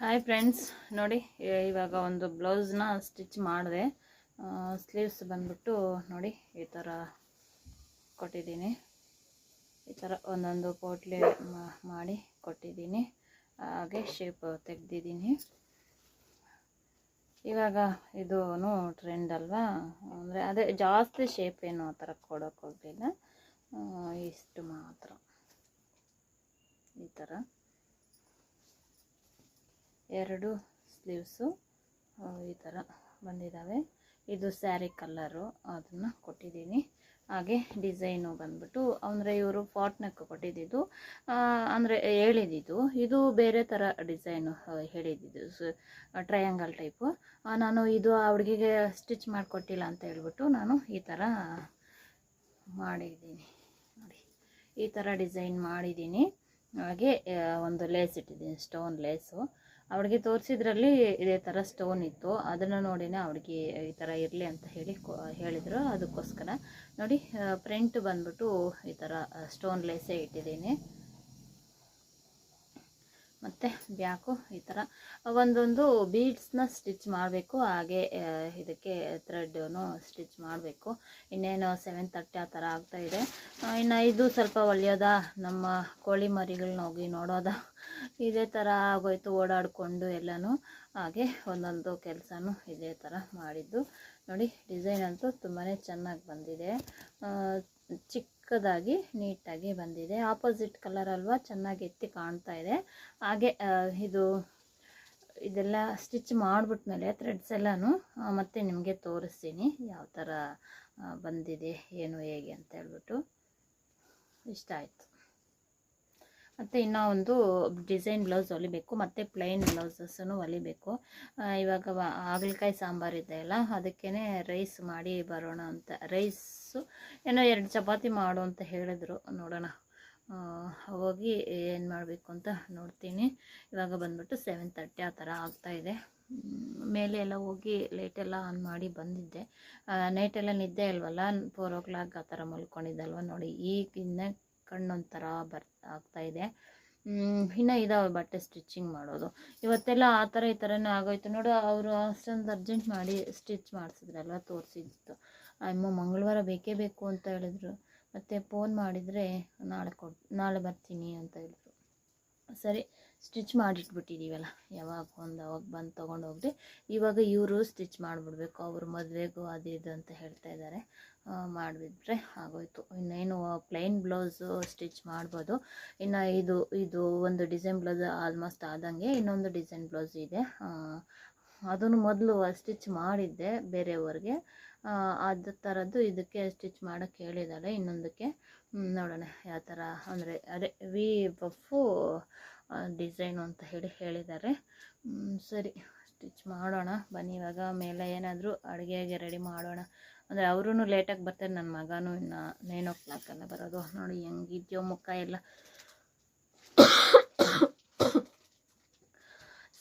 Hi friends ನೋಡಿ ಇವಾಗ ಒಂದು ಬ್ಲೌಸ್ನ ಸ್ಟಿಚ್ ಮಾಡಿದೆ. ಸ್ಲೀವ್ಸ್ ಬಂದ್ಬಿಟ್ಟು ನೋಡಿ, ಈ ಥರ ಕೊಟ್ಟಿದ್ದೀನಿ. ಈ ಥರ ಒಂದೊಂದು ಪೋಟ್ಲಿ ಮಾಡಿ ಕೊಟ್ಟಿದ್ದೀನಿ. ಹಾಗೆ ಶೇಪ್ ತೆಗೆದಿದ್ದೀನಿ. ಇವಾಗ ಇದೂ ಟ್ರೆಂಡ್ ಅಲ್ವಾ? ಅಂದರೆ ಅದೇ ಜಾಸ್ತಿ ಶೇಪ್ ಏನು ಆ ಥರ ಕೊಡೋಕೆ ಹೋಗಲಿಲ್ಲ. ಇಷ್ಟು ಮಾತ್ರ. ಈ ಥರ ಎರಡು ಸ್ಲೀವ್ಸು ಈ ಥರ ಬಂದಿದ್ದಾವೆ ಇದು ಸ್ಯಾರಿ ಕಲ್ಲರು ಅದನ್ನು ಕೊಟ್ಟಿದ್ದೀನಿ. ಹಾಗೆ ಡಿಸೈನು ಬಂದ್ಬಿಟ್ಟು ಅಂದರೆ ಇವರು ಫಾಟ್ನಕ್ಕೆ ಕೊಟ್ಟಿದ್ದಿದ್ದು ಅಂದರೆ ಹೇಳಿದ್ದು ಇದು ಬೇರೆ ಥರ ಡಿಸೈನು ಹೇಳಿದ್ದು ಟ್ರಯಾಂಗಲ್ ಟೈಪು. ನಾನು ಇದು ಆ ಹುಡುಗಿಗೆ ಸ್ಟಿಚ್ ಮಾಡಿಕೊಟ್ಟಿಲ್ಲ ಅಂತ ಹೇಳ್ಬಿಟ್ಟು ನಾನು ಈ ಥರ ಮಾಡಿದ್ದೀನಿ. ನೋಡಿ, ಈ ಥರ ಡಿಸೈನ್ ಮಾಡಿದ್ದೀನಿ. ಹಾಗೆ ಒಂದು ಲೇಸ್ ಇಟ್ಟಿದ್ದೀನಿ, ಸ್ಟೋನ್ ಲೇಸು. ಅವಳಿಗೆ ತೋರಿಸಿದ್ರಲ್ಲಿ ಇದೇ ಥರ ಸ್ಟೋನ್ ಇತ್ತು. ಅದನ್ನು ನೋಡಿನೇ ಅವಳಿಗೆ ಈ ಥರ ಇರಲಿ ಅಂತ ಹೇಳಿ ಹೇಳಿದರು. ಅದಕ್ಕೋಸ್ಕರ ನೋಡಿ ಪ್ರಿಂಟ್ ಬಂದ್ಬಿಟ್ಟು ಈ ಥರ ಸ್ಟೋನ್ ಲೇಸೇ ಇಟ್ಟಿದ್ದೀನಿ. ಮತ್ತು ಬ್ಯಾಕು ಈ ಥರ ಒಂದೊಂದು ಬೀಡ್ಸ್ನ ಸ್ಟಿಚ್ ಮಾಡಬೇಕು, ಹಾಗೆ ಇದಕ್ಕೆ ಥ್ರೆಡ್ನು ಸ್ಟಿಚ್ ಮಾಡಬೇಕು. ಇನ್ನೇನು ಸೆವೆನ್ ತರ್ಟಿ ಆ ಥರ ಆಗ್ತಾಯಿದೆ ಇನ್ನು ಇದು ಸ್ವಲ್ಪ ಒಳ್ಳೆಯದ, ನಮ್ಮ ಕೋಳಿ ಮರಿಗಳನ್ನ ಹೋಗಿ ನೋಡೋದ. ಇದೇ ಥರ ಆಗೋಯ್ತು ಓಡಾಡಿಕೊಂಡು ಎಲ್ಲನೂ. ಹಾಗೆ ಒಂದೊಂದು ಕೆಲಸನೂ ಇದೇ ಥರ ಮಾಡಿದ್ದು. ನೋಡಿ ಡಿಸೈನ್ ಅಂತೂ ತುಂಬಾ ಚೆನ್ನಾಗಿ ಬಂದಿದೆ. ಚಿಕ್ಕದಾಗಿ ನೀಟಾಗಿ ಬಂದಿದೆ. ಆಪೋಸಿಟ್ ಕಲರ್ ಅಲ್ವಾ ಚೆನ್ನಾಗಿ ಎತ್ತಿ ಕಾಣ್ತಾ ಇದೆ. ಹಾಗೆ ಇದು, ಇದೆಲ್ಲ ಸ್ಟಿಚ್ ಮಾಡಿಬಿಟ್ಮೇಲೆ ಥ್ರೆಡ್ಸ್ ಎಲ್ಲನೂ ಮತ್ತೆ ನಿಮಗೆ ತೋರಿಸ್ತೀನಿ ಯಾವ ಥರ ಬಂದಿದೆ, ಏನು, ಹೇಗೆ ಅಂತ ಹೇಳ್ಬಿಟ್ಟು. ಇಷ್ಟ ಆಯಿತು. ಮತ್ತು ಇನ್ನೂ ಒಂದು ಡಿಸೈನ್ ಬ್ಲೌಸ್ ಹೊಲಿಬೇಕು, ಮತ್ತು ಪ್ಲೈನ್ ಬ್ಲೌಸಸ್ಸನ್ನು ಹೊಲಿಬೇಕು. ಇವಾಗ ಹಾಗಲಕಾಯಿ ಸಾಂಬಾರು ಇದೆಯಲ್ಲ ಅದಕ್ಕೇ ರೈಸ್ ಮಾಡಿ ಬರೋಣ ಅಂತ. ರೈಸು ಏನೋ ಎರಡು ಚಪಾತಿ ಮಾಡು ಅಂತ ಹೇಳಿದ್ರು, ನೋಡೋಣ. ಹೋಗಿ ಏನು ಮಾಡಬೇಕು ಅಂತ ನೋಡ್ತೀನಿ. ಇವಾಗ ಬಂದ್ಬಿಟ್ಟು ಸೆವೆನ್ ತರ್ಟಿ ಆ ಥರ ಆಗ್ತಾಯಿದೆ ಮೇಲೆ ಎಲ್ಲ ಹೋಗಿ ಲೈಟೆಲ್ಲ ಆನ್ ಮಾಡಿ ಬಂದಿದ್ದೆ. ನೈಟೆಲ್ಲ ನಿದ್ದೆ ಇಲ್ವಲ್ಲ? ಫೋರ್ ಓ ಕ್ಲಾಕ್ ಆ ಥರ ಮಲ್ಕೊಂಡಿದ್ದಲ್ವ ನೋಡಿ ಈಗಿನ್ನ ಕಣ್ಣೊಂಥರ ಬರ್ ಇದೆ. ಇನ್ನು ಇದಾವೆ ಬಟ್ಟೆ ಸ್ಟಿಚಿಂಗ್ ಮಾಡೋದು. ಇವತ್ತೆಲ್ಲ ಆ ಥರ ಈ ಥರನೇ ಆಗೋಯ್ತು. ನೋಡು, ಅವರು ಅಷ್ಟೊಂದು ಅರ್ಜೆಂಟ್ ಮಾಡಿ ಸ್ಟಿಚ್ ಮಾಡಿಸಿದ್ರಲ್ವ ತೋರಿಸಿದ್ದು ಅಮ್ಮ ಮಂಗಳವಾರ ಬೇಕೇ ಬೇಕು ಅಂತ ಹೇಳಿದ್ರು. ಮತ್ತು ಫೋನ್ ಮಾಡಿದರೆ, ನಾಳೆ ಕೊಡ್, ನಾಳೆ ಬರ್ತೀನಿ ಅಂತ ಹೇಳಿದ್ರು. ಸರಿ ಸ್ಟಿಚ್ ಮಾಡಿಟ್ಬಿಟ್ಟಿದ್ದೀವಲ್ಲ ಯಾವಾಗ ಒಂದು, ಅವಾಗ ಬಂದು ತೊಗೊಂಡು ಹೋಗ್ರಿ. ಇವಾಗ ಇವರು ಸ್ಟಿಚ್ ಮಾಡಿಬಿಡ್ಬೇಕು. ಅವ್ರ ಮದುವೆಗೂ ಅದು ಇದು ಅಂತ ಹೇಳ್ತಾ ಇದ್ದಾರೆ. ಮಾಡಿಬಿಟ್ರೆ ಆಗೋಯ್ತು. ಇನ್ನೇನು ಪ್ಲೈನ್ ಬ್ಲೌಸು ಸ್ಟಿಚ್ ಮಾಡ್ಬೋದು. ಇನ್ನು ಇದು ಇದು ಒಂದು ಡಿಸೈನ್ ಬ್ಲೌಸ್ ಆಲ್ಮೋಸ್ಟ್ ಆದಂಗೆ ಇನ್ನೊಂದು ಡಿಸೈನ್ ಬ್ಲೌಸ್ ಇದೆ. ಅದನ್ನು ಮೊದಲು ಸ್ಟಿಚ್ ಮಾಡಿದ್ದೆ ಬೇರೆಯವ್ರಿಗೆ. ಅದು ಥರದ್ದು ಇದಕ್ಕೆ ಸ್ಟಿಚ್ ಮಾಡೋಕ್ಕೆ ಹೇಳಿದ್ದಾಳೆ ಇನ್ನೊಂದಕ್ಕೆ ನೋಡೋಣ ಯಾವ ಥರ ಅಂದರೆ, ಅದೇ ವಿ ಪಫು ಡಿಸೈನು ಅಂತ ಹೇಳಿ ಹೇಳಿದ್ದಾರೆ ಸರಿ ಸ್ಟಿಚ್ ಮಾಡೋಣ. ಬನ್ನಿ ಇವಾಗ. ಮೇಲೆ ಏನಾದರೂ ಅಡುಗೆಗೆ ರೆಡಿ ಮಾಡೋಣ. ಅಂದರೆ ಅವರೂ ಲೇಟಾಗಿ ಬರ್ತಾರೆ ನನ್ನ ಮಗನೂ ಇನ್ನು ನೈನ್ ಓ ಕ್ಲಾಕಲ್ಲ ಬರೋದು. ನೋಡಿ ಹೆಂಗಿದ್ಯೋ ಮುಖ ಎಲ್ಲ.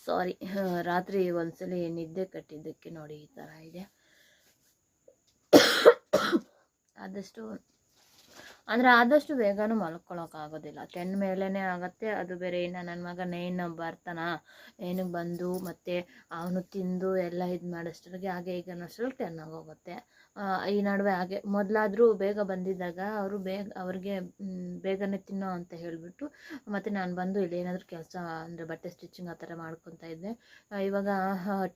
ಸಾರಿ ರಾತ್ರಿ ಒಂದ್ಸಲಿ ನಿದ್ದೆ ಕಟ್ಟಿದ್ದಕ್ಕೆ ನೋಡಿ ಈ ಥರ ಇದೆ. ಆದಷ್ಟು ಅಂದರೆ ಆದಷ್ಟು ಬೇಗನೂ ಮಲ್ಕೊಳ್ಳೋಕ್ಕಾಗೋದಿಲ್ಲ ಟೆನ್ ಮೇಲೇ ಆಗುತ್ತೆ, ಅದು ಬೇರೆ ಇನ್ನು ನನ್ನ ಮಗ ನೈನ್ ಬರ್ತಾನ ನೈನಿಗೆ ಬಂದು ಮತ್ತು ಅವನು ತಿಂದು ಎಲ್ಲ ಇದು ಮಾಡೋಷ್ಟರಿಗೆ ಹಾಗೆ ಈಗ ಅನ್ನೋಷ್ಟರಲ್ಲಿ ಟೆನ್ ಆಗೋಗುತ್ತೆ. ಈ ನಡುವೆ ಹಾಗೆ ಮೊದಲಾದರೂ ಬೇಗ ಬಂದಿದ್ದಾಗ ಅವರು ಬೇಗ ಅವ್ರಿಗೆ ಬೇಗನೆ ತಿನ್ನೋ ಅಂತ ಹೇಳಿಬಿಟ್ಟು ಮತ್ತು ನಾನು ಬಂದು ಇಲ್ಲಿ ಏನಾದರೂ ಕೆಲಸ ಅಂದರೆ ಬಟ್ಟೆ ಸ್ಟಿಚಿಂಗ್ ಆ ಥರ ಮಾಡ್ಕೊತಾ ಇದ್ದೆ. ಇವಾಗ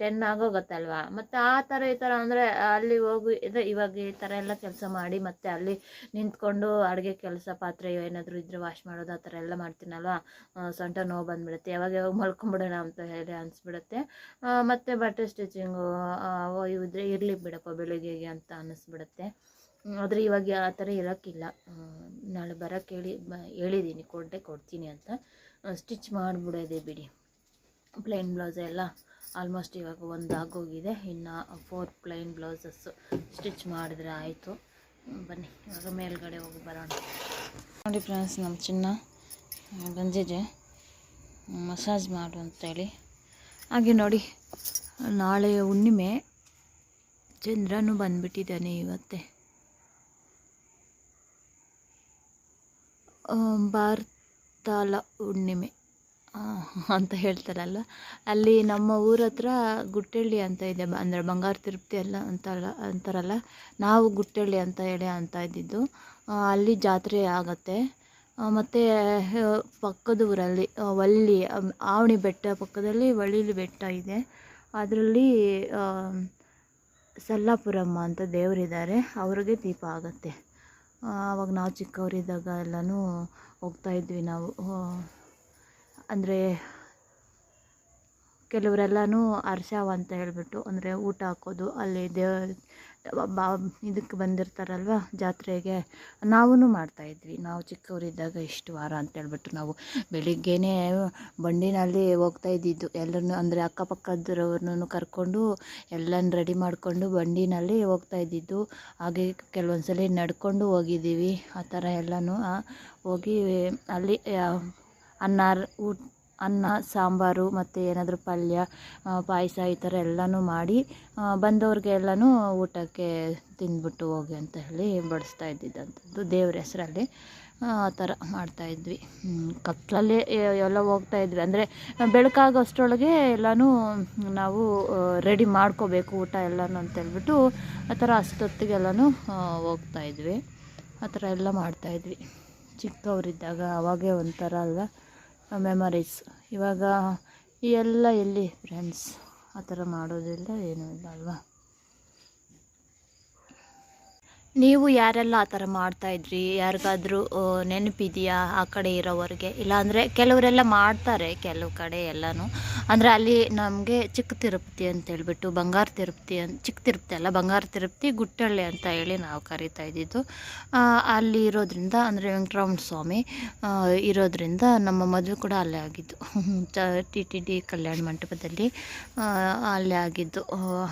ಟೆನ್ ಆಗೋಗತ್ತಲ್ವಾ ಮತ್ತು ಆ ಥರ ಈ ಥರ ಅಂದರೆ ಅಲ್ಲಿ ಹೋಗಿ ಇವಾಗ ಈ ಥರ ಎಲ್ಲ ಕೆಲಸ ಮಾಡಿ ಮತ್ತು ಅಲ್ಲಿ ನಿಂತ್ಕೊಂಡು ಅಡುಗೆ ಕೆಲಸ ಪಾತ್ರೆ ಏನಾದರೂ ಇದ್ದರೆ ವಾಶ್ ಮಾಡೋದು, ಆ ಥರ ಎಲ್ಲ ಮಾಡ್ತೀನಲ್ವ? ಸೊಂಟ ನೋವು ಬಂದುಬಿಡುತ್ತೆ. ಯಾವಾಗ ಯಾವಾಗ ಮಲ್ಕೊಂಬಿಡೋಣ ಅಂತ ಹೇಳಿ ಅನಿಸ್ಬಿಡುತ್ತೆ. ಮತ್ತು ಬಟ್ಟೆ ಸ್ಟಿಚಿಂಗು ಇದ್ರೆ ಇರಲಿ ಬಿಡಪ್ಪ ಬೆಳಿಗ್ಗೆಗೆ ಅಂತ ಅನ್ನಿಸ್ಬಿಡುತ್ತೆ ಆದರೆ ಇವಾಗ ಆ ಥರ ಇರೋಕ್ಕಿಲ್ಲ. ನಾಳೆ ಬರೋಕ್ಕೆ ಹೇಳಿ, ಬ ಹೇಳಿದ್ದೀನಿ ಕೊಟ್ಟೆ ಕೊಡ್ತೀನಿ ಅಂತ. ಸ್ಟಿಚ್ ಮಾಡಿಬಿಡೋದೆ ಬಿಡಿ. ಪ್ಲೈನ್ ಬ್ಲೌಸ್ ಎಲ್ಲ ಆಲ್ಮೋಸ್ಟ್ ಇವಾಗ ಒಂದು ಆಗೋಗಿದೆ ಇನ್ನು ಫೋರ್ ಪ್ಲೈನ್ ಬ್ಲೌಸಸ್ಸು ಸ್ಟಿಚ್ ಮಾಡಿದ್ರೆ ಆಯಿತು. ಬನ್ನಿ, ಇವಾಗ ಮೇಲ್ಗಡೆ ಹೋಗಿ ಬರೋಣ. ನೋಡಿ ಫ್ರೆಂಡ್ಸ್ ನಮ್ಮ ಚಿನ್ನ ಬಂದಿದೆ ಮಸಾಜ್ ಮಾಡು ಅಂತೇಳಿ ಹಾಗೆ ನೋಡಿ, ನಾಳೆ ಹುಣ್ಣಿಮೆ, ಚಂದ್ರನು ಬಂದ್ಬಿಟ್ಟಿದ್ದಾನೆ ಇವತ್ತೇ. ಭಾರತಾಲ ಹುಣ್ಣಿಮೆ. ಅಂತ ಹೇಳ್ತಾರಲ್ಲ. ಅಲ್ಲಿ ನಮ್ಮ ಊರ ಹತ್ರ ಗುಟ್ಟಳ್ಳಿ ಅಂತ ಇದೆ. ಬ- ಅಂದರೆ ಬಂಗಾರ ತಿರುಪತಿ ಎಲ್ಲ ಅಂತಲ್ಲ ಅಂತಾರಲ್ಲ. ನಾವು ಗುಟ್ಟಳ್ಳಿ ಅಂತ ಹೇಳಿ ಅಂತ ಇದ್ದಿದ್ದು. ಅಲ್ಲಿ ಜಾತ್ರೆ ಆಗತ್ತೆ. ಮತ್ತು ಪಕ್ಕದ ಊರಲ್ಲಿ ವಳ್ಳಿ ಆವಣಿ ಬೆಟ್ಟ ಪಕ್ಕದಲ್ಲಿ ವಳ್ಳಿಲಿ ಬೆಟ್ಟ ಇದೆ. ಅದರಲ್ಲಿ ಸಲ್ಲಾಪುರಮ್ಮ ಅಂತ ದೇವರಿದ್ದಾರೆ. ಅವ್ರಿಗೆ ದೀಪ ಆಗುತ್ತೆ. ಆವಾಗ ನಾವು ಚಿಕ್ಕವರಿದ್ದಾಗ ಎಲ್ಲನೂ ಹೋಗ್ತಾ ಇದ್ವಿ ನಾವು. ಅಂದರೆ ಕೆಲವರೆಲ್ಲನೂ ಅರ್ಶಾವ ಅಂತ ಹೇಳಿಬಿಟ್ಟು, ಅಂದರೆ ಊಟ ಹಾಕೋದು, ಅಲ್ಲಿ ದೇವ, ಬಾ ಇದಕ್ಕೆ ಬಂದಿರ್ತಾರಲ್ವ, ಜಾತ್ರೆಗೆ ನಾವೂ ಮಾಡ್ತಾಯಿದ್ವಿ ನಾವು ಚಿಕ್ಕವರಿದ್ದಾಗ ಇಷ್ಟು ವಾರ ಅಂತ ಹೇಳ್ಬಿಟ್ಟು ನಾವು ಬೆಳಿಗ್ಗೆನೇ ಬಂಡಿನಲ್ಲಿ ಹೋಗ್ತಾ ಇದ್ದಿದ್ದು. ಎಲ್ಲರನ್ನೂ, ಅಂದರೆ ಅಕ್ಕಪಕ್ಕದವ್ರನ್ನೂ ಕರ್ಕೊಂಡು, ಎಲ್ಲನ ರೆಡಿ ಮಾಡಿಕೊಂಡು ಬಂಡಿನಲ್ಲಿ ಹೋಗ್ತಾ ಇದ್ದಿದ್ದು. ಹಾಗೆ ಕೆಲವೊಂದು ಸಲ ನಡ್ಕೊಂಡು ಹೋಗಿದ್ದೀವಿ. ಆ ಥರ ಎಲ್ಲನೂ ಹೋಗಿ ಅಲ್ಲಿ ಅನ್ನ ಊಟ, ಅನ್ನ, ಸಾಂಬಾರು ಮತ್ತು ಏನಾದರೂ ಪಲ್ಯ ಪಾಯಸ ಈ ಥರ ಎಲ್ಲನೂ ಮಾಡಿ ಬಂದವ್ರಿಗೆ ಎಲ್ಲನೂ ಊಟಕ್ಕೆ ತಿಂದ್ಬಿಟ್ಟು ಹೋಗಿ ಅಂತ ಹೇಳಿ ಬಡಿಸ್ತಾ ಇದ್ದಿದ್ದಂಥದ್ದು ದೇವ್ರ ಹೆಸರಲ್ಲಿ, ಆ ಥರ ಮಾಡ್ತಾಯಿದ್ವಿ ಕತ್ತಲಲ್ಲೇ ಎಲ್ಲ ಹೋಗ್ತಾ ಇದ್ವಿ. ಅಂದರೆ ಬೆಳಕಾಗೋಷ್ಟರೊಳಗೆ ಎಲ್ಲನೂ ನಾವು ರೆಡಿ ಮಾಡ್ಕೋಬೇಕು ಊಟ ಎಲ್ಲನೂ ಅಂತೇಳ್ಬಿಟ್ಟು ಆ ಥರ ಅಷ್ಟೊತ್ತಿಗೆಲ್ಲನೂ ಹೋಗ್ತಾ ಇದ್ವಿ. ಆ ಥರ ಎಲ್ಲ ಮಾಡ್ತಾಯಿದ್ವಿ ಚಿಕ್ಕವರಿದ್ದಾಗ ಅವಾಗೇ ಒಂಥರ ಅಲ್ವಾ? ಮೆಮರೀಸ್ ಇವಾಗ ಎಲ್ಲ ಎಲ್ಲಿ ಫ್ರೆಂಡ್ಸ್ ಆ ಥರ ಮಾಡೋದಿಲ್ಲ ಏನೂ ಇಲ್ಲ ಅಲ್ವಾ? ನೀವು ಯಾರೆಲ್ಲ ಆ ಥರ ಮಾಡ್ತಾಯಿದ್ರಿ? ಯಾರಿಗಾದ್ರೂ ನೆನಪಿದೆಯಾ ಆ ಕಡೆ ಇರೋವ್ರಿಗೆ? ಇಲ್ಲಾಂದರೆ ಕೆಲವರೆಲ್ಲ ಮಾಡ್ತಾರೆ ಕೆಲವು ಕಡೆ ಎಲ್ಲನೂ. ಅಂದರೆ ಅಲ್ಲಿ ನಮಗೆ ಚಿಕ್ಕ ತಿರುಪತಿ ಅಂತ ಹೇಳ್ಬಿಟ್ಟು ಬಂಗಾರ ತಿರುಪತಿ ಅಂತ ಚಿಕ್ಕ ತಿರುಪತಿ ಅಲ್ಲ, ಬಂಗಾರ ತಿರುಪತಿ, ಗುಟ್ಟಳ್ಳಿ ಅಂತ ಹೇಳಿ ನಾವು ಕರಿತಾ ಇದ್ದಿದ್ದು. ಅಲ್ಲಿ ಇರೋದ್ರಿಂದ ಅಂದರೆ ವೆಂಕಟರಮಣ ಸ್ವಾಮಿ ಇರೋದ್ರಿಂದ ನಮ್ಮ ಮದುವೆ ಕೂಡ ಅಲ್ಲೇ ಆಗಿದ್ದು. ಟಿ ಟಿ ಡಿ ಕಲ್ಯಾಣ ಮಂಟಪದಲ್ಲಿ ಅಲ್ಲೇ ಆಗಿದ್ದು.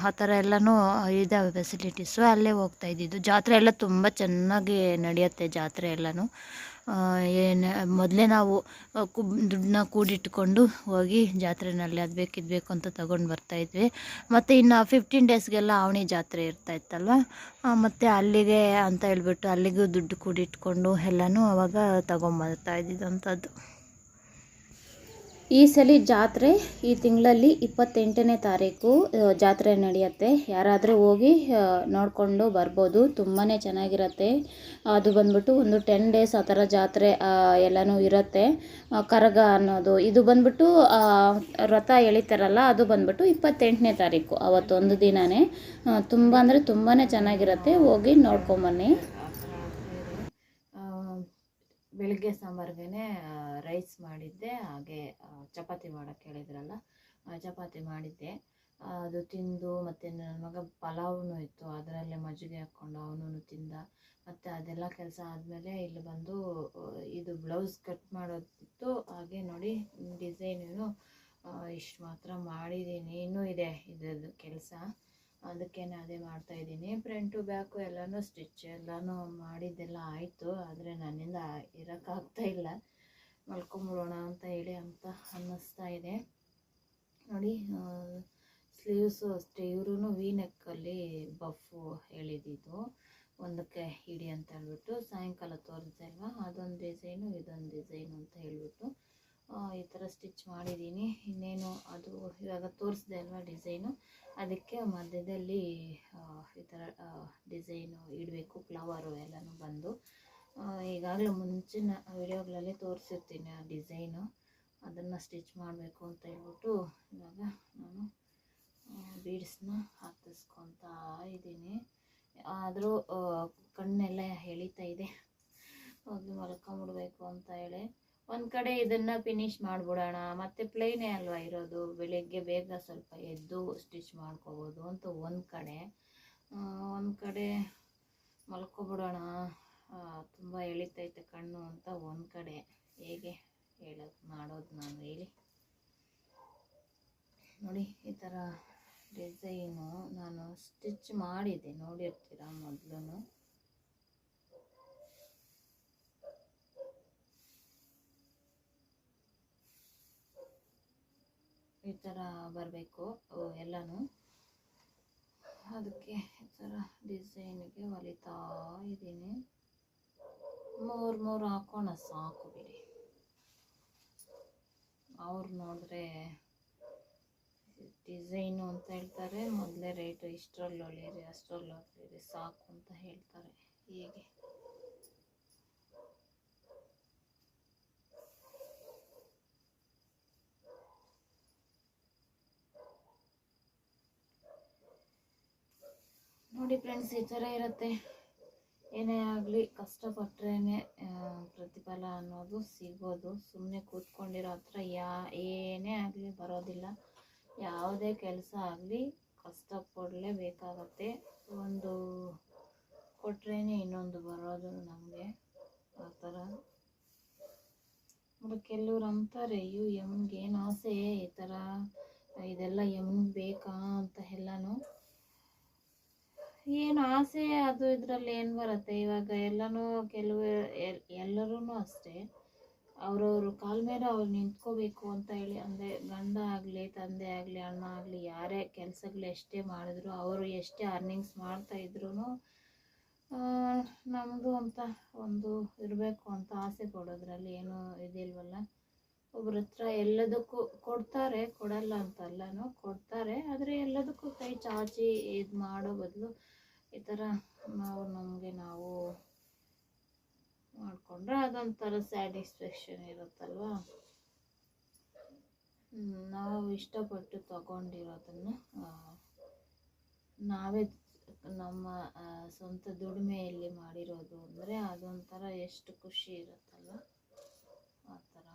ಆ ಥರ ಎಲ್ಲನೂ ಇದ್ದಾವೆ ಫೆಸಿಲಿಟೀಸು ಅಲ್ಲೇ ಹೋಗ್ತಾ ಇದ್ದಿದ್ದು ಜಾತ್ರೆ ಎಲ್ಲ ತುಂಬ ಚೆನ್ನಾಗಿ ನಡೆಯುತ್ತೆ ಜಾತ್ರೆ ಎಲ್ಲನೂ. ಏನು ಮೊದಲೇ ನಾವು ಆ, ಕು ದುಡ್ಡನ್ನ ಕೂಡಿಟ್ಕೊಂಡು ಹೋಗಿ ಜಾತ್ರೆನಲ್ಲಿ ಅದು ಬೇಕು ಇದು ಬೇಕು ಅಂತ ತಗೊಂಡು ಬರ್ತಾಯಿದ್ವಿ ಮತ್ತು ಇನ್ನು ಫಿಫ್ಟೀನ್ ಡೇಸ್ಗೆಲ್ಲ ಅವಣಿ ಜಾತ್ರೆ ಇರ್ತಾ ಇತ್ತಲ್ವ? ಮತ್ತು ಅಲ್ಲಿಗೆ ಅಂತ ಹೇಳ್ಬಿಟ್ಟು ಅಲ್ಲಿಗೂ ದುಡ್ಡು ಕೂಡಿಟ್ಕೊಂಡು ಎಲ್ಲನೂ ಅವಾಗ ತಗೊಂಬರ್ತಾ ಇದ್ದಿದ್ದಂಥದ್ದು ಈ ಸಲ ಜಾತ್ರೆ ಈ ತಿಂಗಳಲ್ಲಿ ಇಪ್ಪತ್ತೆಂಟನೇ ತಾರೀಕು ಜಾತ್ರೆ ನಡೆಯುತ್ತೆ. ಯಾರಾದರೂ ಹೋಗಿ ನೋಡಿಕೊಂಡು ಬರ್ಬೋದು. ತುಂಬಾ ಚೆನ್ನಾಗಿರತ್ತೆ. ಅದು ಬಂದ್ಬಿಟ್ಟು ಒಂದು ಟೆನ್ ಡೇಸ್ ಆ ಥರ ಜಾತ್ರೆ ಎಲ್ಲನೂ ಇರುತ್ತೆ. ಕರಗ ಅನ್ನೋದು. ಇದು ಬಂದ್ಬಿಟ್ಟು ರಥ ಎಳಿತಾರಲ್ಲ, ಅದು ಬಂದ್ಬಿಟ್ಟು ಇಪ್ಪತ್ತೆಂಟನೇ ತಾರೀಕು, ಅವತ್ತೊಂದು ದಿನವೇ ತುಂಬ ಅಂದರೆ ತುಂಬಾ ಚೆನ್ನಾಗಿರುತ್ತೆ. ಹೋಗಿ ನೋಡ್ಕೊಂಬನ್ನಿ. ಬೆಳಿಗ್ಗೆ ಸಾಂಬಾರ್ಗೆ ರೈಸ್ ಮಾಡಿದ್ದೆ. ಹಾಗೆ ಚಪಾತಿ ಮಾಡೋಕ್ಕೆ ಹೇಳಿದ್ರಲ್ಲ ಚಪಾತಿ ಮಾಡಿದ್ದೆ. ಅದು ತಿಂದು ಮತ್ತು ನನ್ನ ಮಗ ಪಲಾವ್ನು ಇತ್ತು, ಅದರಲ್ಲೇ ಮಜ್ಜಿಗೆ ಹಾಕ್ಕೊಂಡು ಅವನು ತಿಂದ. ಮತ್ತು ಅದೆಲ್ಲ ಕೆಲಸ ಆದಮೇಲೆ ಇಲ್ಲಿ ಬಂದು ಇದು ಬ್ಲೌಸ್ ಕಟ್ ಮಾಡೋದಿತ್ತು. ಹಾಗೆ ನೋಡಿ ಡಿಸೈನು ಇಷ್ಟು ಮಾತ್ರ ಮಾಡಿದ್ದೀನಿ ಇನ್ನೂ ಇದೆ ಇದ್ರದ್ದು ಕೆಲಸ. ಅದಕ್ಕೇನೆ ಅದೇ ಮಾಡ್ತಾ ಇದ್ದೀನಿ. ಫ್ರಂಟು ಬ್ಯಾಕು ಎಲ್ಲನೂ ಸ್ಟಿಚ್ ಎಲ್ಲನೂ ಮಾಡಿದ್ದೆಲ್ಲ ಆಯಿತು. ಆದರೆ ನನ್ನಿಂದ ಇರೋಕ್ಕಾಗ್ತಾ ಇಲ್ಲ. ಮಲ್ಕೊಂಬಿಡೋಣ ಅಂತ ಹೇಳಿ ಅಂತ ಅನ್ನಿಸ್ತಾ ಇದೆ. ನೋಡಿ ಸ್ಲೀವ್ಸು ಅಷ್ಟೇ. ಇವ್ರೂ ವಿ ನೆಕ್ಕಲ್ಲಿ ಬಫು ಹೇಳಿದ್ದು ಒಂದಕ್ಕೆ ಹಿಡಿ ಅಂತ ಹೇಳ್ಬಿಟ್ಟು, ಸಾಯಂಕಾಲ ತೋರಿಸಲ್ವಾ ಅದೊಂದು ಡಿಸೈನು ಇದೊಂದು ಡಿಸೈನು ಅಂತ ಹೇಳ್ಬಿಟ್ಟು. ಈ ಥರ ಸ್ಟಿಚ್ ಮಾಡಿದ್ದೀನಿ ಇನ್ನೇನು ಅದು ಇವಾಗ ತೋರಿಸ್ದೆ ಅಲ್ವಾ ಡಿಸೈನು ಅದಕ್ಕೆ ಮಧ್ಯದಲ್ಲಿ ಈ ಥರ ಡಿಸೈನು ಇಡಬೇಕು ಫ್ಲವರು ಎಲ್ಲನೂ ಬಂದು. ಈಗಾಗಲೇ ಮುಂಚಿನ ವಿಡಿಯೋಗಳಲ್ಲಿ ತೋರಿಸಿರ್ತೀನಿ ಆ ಡಿಸೈನು ಅದನ್ನು ಸ್ಟಿಚ್ ಮಾಡಬೇಕು ಅಂತ ಹೇಳ್ಬಿಟ್ಟು ಇವಾಗ ನಾನು ಬೀಡ್ಸ್ನ ಹಾಕಿಸ್ಕೊತಾ ಇದ್ದೀನಿ ಆದರೂ ಕಣ್ಣೆಲ್ಲ ಎಳಿತಾ ಇದೆ. ಹೋಗಿ ಮಲ್ಕೊಂಬಿಡ್ಬೇಕು ಅಂತ ಹೇಳಿ. ಒಂದು ಕಡೆ ಇದನ್ನು ಫಿನಿಶ್ ಮಾಡಿಬಿಡೋಣ, ಮತ್ತು ಪ್ಲೇನೇ ಅಲ್ವಾ ಇರೋದು? ಬೆಳಿಗ್ಗೆ ಬೇಗ ಸ್ವಲ್ಪ ಎದ್ದು ಸ್ಟಿಚ್ ಮಾಡ್ಕೋಬೋದು ಅಂತ ಒಂದು ಕಡೆ. ಒಂದು ಕಡೆ ಮಲ್ಕೊಬಿಡೋಣ. ತುಂಬ ಎಳಿತೈತೆ ಕಣ್ಣು ಅಂತ ಒಂದು ಕಡೆ. ಹೇಗೆ ಹೇಳೋದು, ಮಾಡೋದು ನಾನು ಹೇಳಿ. ನೋಡಿ, ಈ ಥರ ಡಿಸೈನು ನಾನು ಸ್ಟಿಚ್ ಮಾಡಿದೆ ನೋಡಿರ್ತೀರ ಮೊದಲು ಈ ಥರ ಬರಬೇಕು ಎಲ್ಲನೂ. ಅದಕ್ಕೆ ಈ ಥರ ಡಿಸೈನ್ಗೆ ಹೊಲಿತಾ ಇದ್ದೀನಿ. ಮೂರು ಮೂರು ಹಾಕೋಣ, ಸಾಕು ಬಿಡಿ. ಅವ್ರು ನೋಡಿದ್ರೆ ಡಿಸೈನು ಅಂತ ಹೇಳ್ತಾರೆ, ಮೊದಲೇ ರೇಟ್ ಇಷ್ಟರಲ್ಲಿ ಹೊಲಿಯಿರಿ ಅಷ್ಟರಲ್ಲಿ ಹೊಲಿಯಿರಿ ಸಾಕು ಅಂತ ಹೇಳ್ತಾರೆ. ಹೀಗೆ. ನೋಡಿ ಫ್ರೆಂಡ್ಸ್ ಈ ಥರ ಇರುತ್ತೆ. ಏನೇ ಆಗಲಿ, ಕಷ್ಟಪಟ್ರೇ ಪ್ರತಿಫಲ ಅನ್ನೋದು ಸಿಗೋದು ಸುಮ್ಮನೆ ಕೂತ್ಕೊಂಡಿರೋ ಹತ್ರ ಯಾ, ಏನೇ ಆಗಲಿ ಬರೋದಿಲ್ಲ. ಯಾವುದೇ ಕೆಲಸ ಆಗಲಿ ಕಷ್ಟಪಡಲೇಬೇಕಾಗತ್ತೆ ಒಂದು ಕೊಟ್ರೇ ಇನ್ನೊಂದು ಬರೋದು ನಮಗೆ. ಆ ಥರ ಕೆಲವ್ರು ಅಂತಾರೆ, ಅಯ್ಯೋ ಯಮ್ಗೆ ಏನು ಆಸೆ? ಈ ಥರ ಇದೆಲ್ಲ ಯಮ್ಗೆ ಬೇಕಾ? ಅಂತ ಎಲ್ಲನೂ. ಏನು ಆಸೆ ಅದು ಇದರಲ್ಲಿ ಏನು ಬರುತ್ತೆ? ಇವಾಗ ಎಲ್ಲನೂ ಕೆಲವು ಎಲ್ಲರೂ ಅಷ್ಟೇ. ಅವರವ್ರ ಕಾಲ ಮೇಲೆ ಅವ್ರು ನಿಂತ್ಕೋಬೇಕು ಅಂತ ಹೇಳಿ, ಅಂದರೆ ಗಂಡ ಆಗಲಿ, ತಂದೆ ಆಗಲಿ, ಅಣ್ಣ ಆಗಲಿ, ಯಾರೇ ಕೆಲಸಗಳು ಎಷ್ಟೇ ಮಾಡಿದ್ರು, ಅವರು ಎಷ್ಟೇ ಅರ್ನಿಂಗ್ಸ್ ಮಾಡ್ತಾ ಇದ್ರೂ ನಮ್ಮದು ಅಂತ ಒಂದು ಇರಬೇಕು ಅಂತ ಆಸೆ ಪಡೋದ್ರಲ್ಲಿ ಏನೂ ಇದಿಲ್ವಲ್ಲ. ಒಬ್ಬರ ಹತ್ರ ಎಲ್ಲದಕ್ಕೂ ಕೊಡ್ತಾರೆ, ಕೊಡಲ್ಲ ಅಂತಲ್ಲನೂ ಕೊಡ್ತಾರೆ, ಆದರೆ ಎಲ್ಲದಕ್ಕೂ ಕೈ ಚಾಚಿ ಇದು ಮಾಡೋ ಬದಲು ಈ ಥರ ನಾವು ನಮಗೆ ನಾವು ಮಾಡಿಕೊಂಡ್ರೆ ಅದೊಂಥರ ಸ್ಯಾಟಿಸ್ಫ್ಯಾಕ್ಷನ್ ಇರುತ್ತಲ್ವ? ನಾವು ಇಷ್ಟಪಟ್ಟು ತಗೊಂಡಿರೋದನ್ನು ನಾವೇ ನಮ್ಮ ಸ್ವಂತ ದುಡಿಮೆಯಲ್ಲಿ ಮಾಡಿರೋದು ಅಂದರೆ ಅದೊಂಥರ ಎಷ್ಟು ಖುಷಿ ಇರುತ್ತಲ್ವ ಆ ಥರ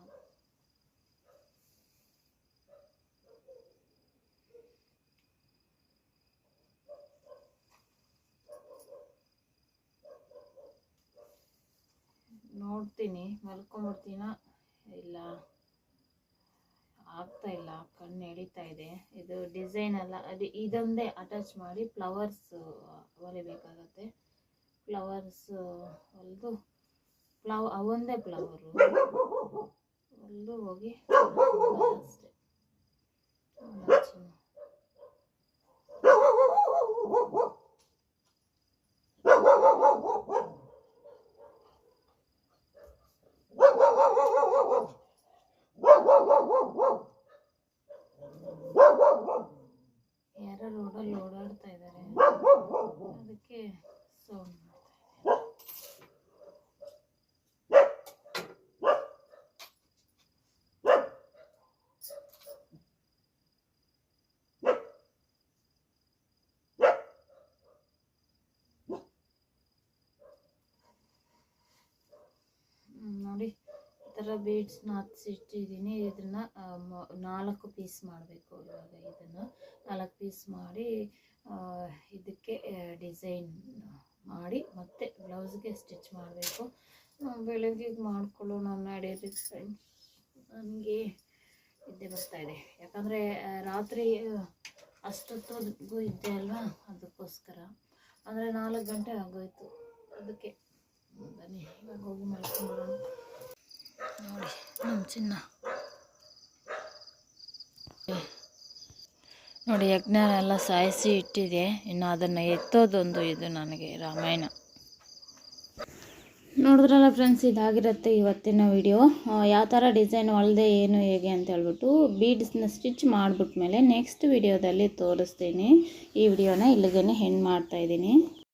ನೋಡ್ತೀನಿ, ಮಲ್ಕೊಂಬಿಡ್ತೀನ? ಇಲ್ಲ. ಆಗ್ತಾ ಇಲ್ಲ. ಕಣ್ಣು ಎಳಿತಾ ಇದೆ. ಇದು ಡಿಸೈನ್ ಎಲ್ಲ ಅದು ಇದೊಂದೇ ಅಟ್ಯಾಚ್ ಮಾಡಿ ಫ್ಲವರ್ಸ್ ಹೊಲಿಬೇಕಾಗತ್ತೆ. ಫ್ಲವರ್ಸ್ ಹೊಲಿದು ಫ್ಲವ್ ಅವೊಂದೇ ಫ್ಲವರು ಹೊಲಿದು ಹೋಗಿ ಅಷ್ಟೇ ನೋಡೋಣ ಚಿನ್ನ. ಯಾರೋ ರೋಡಲ್ಲಿ ಓಡಾಡ್ತಾ ಇದ್ದಾರೆ ಅದಕ್ಕೆ ಸೌಂಡ್ ಮಾಡ್ತಾ ಇದ್ದಾರೆ ಹ್ಮ್, ನೋಡಿ ಈ ಥರ ಬೀಡ್ಸ್ನ ಹಚ್ಚಿಟ್ಟಿದ್ದೀನಿ ಇದನ್ನು ನಾಲ್ಕು ಪೀಸ್ ಮಾಡಬೇಕು ಇವಾಗ ಇದನ್ನು. ನಾಲ್ಕು ಪೀಸ್ ಮಾಡಿ ಇದಕ್ಕೆ ಡಿಸೈನ್ ಮಾಡಿ, ಮತ್ತೆ ಬ್ಲೌಸ್ಗೆ ಸ್ಟಿಚ್ ಮಾಡಬೇಕು. ಬೆಳಗ್ಗೆ ಮಾಡ್ಕೊಳ್ಳೋಣ ನಡೀರಿ ಫ್ರೆಂಡ್ಸ್ ನನಗೆ ನಿದ್ದೆ ಬರ್ತಾ ಇದೆ. ಯಾಕಂದರೆ ರಾತ್ರಿ ಅಷ್ಟೊತ್ತು ಅಷ್ಟೊತ್ತಿಗೂ ಇದ್ದೆ ಅಲ್ವಾ? ಅದಕ್ಕೋಸ್ಕರ. ಅಂದರೆ ನಾಲ್ಕು ಗಂಟೆ ಆಗೋಯ್ತು. ಅದಕ್ಕೆ, ಬನ್ನಿ, ಇವಾಗ ಹೋಗಿ ನಮ್ಮ ಚಿನ್ನ ನೋಡಿ ಯಜ್ಞ ಎಲ್ಲ ಸಾಯಿಸಿ ಇಟ್ಟಿದೆ. ಇನ್ನು ಅದನ್ನು ಎತ್ತೋದೊಂದು ಇದು ನನಗೆ, ರಾಮಾಯಣ. ನೋಡಿದ್ರಲ್ಲ ಫ್ರೆಂಡ್ಸ್ ಇದಾಗಿರುತ್ತೆ ಇವತ್ತಿನ ವಿಡಿಯೋ ಯಾವ ಥರ ಡಿಸೈನ್ ಹೊಲ್ದೆ ಏನು, ಹೇಗೆ ಅಂತ ಹೇಳ್ಬಿಟ್ಟು ಬೀಡ್ಸ್ನ ಸ್ಟಿಚ್ ಮಾಡಿಬಿಟ್ಮೇಲೆ ನೆಕ್ಸ್ಟ್ ವಿಡಿಯೋದಲ್ಲಿ ತೋರಿಸ್ತೀನಿ. ಈ ವಿಡಿಯೋನ ಇಲ್ಲಿಗೆ ಹೆಣ್ಣು ಮಾಡ್ತಾಯಿದ್ದೀನಿ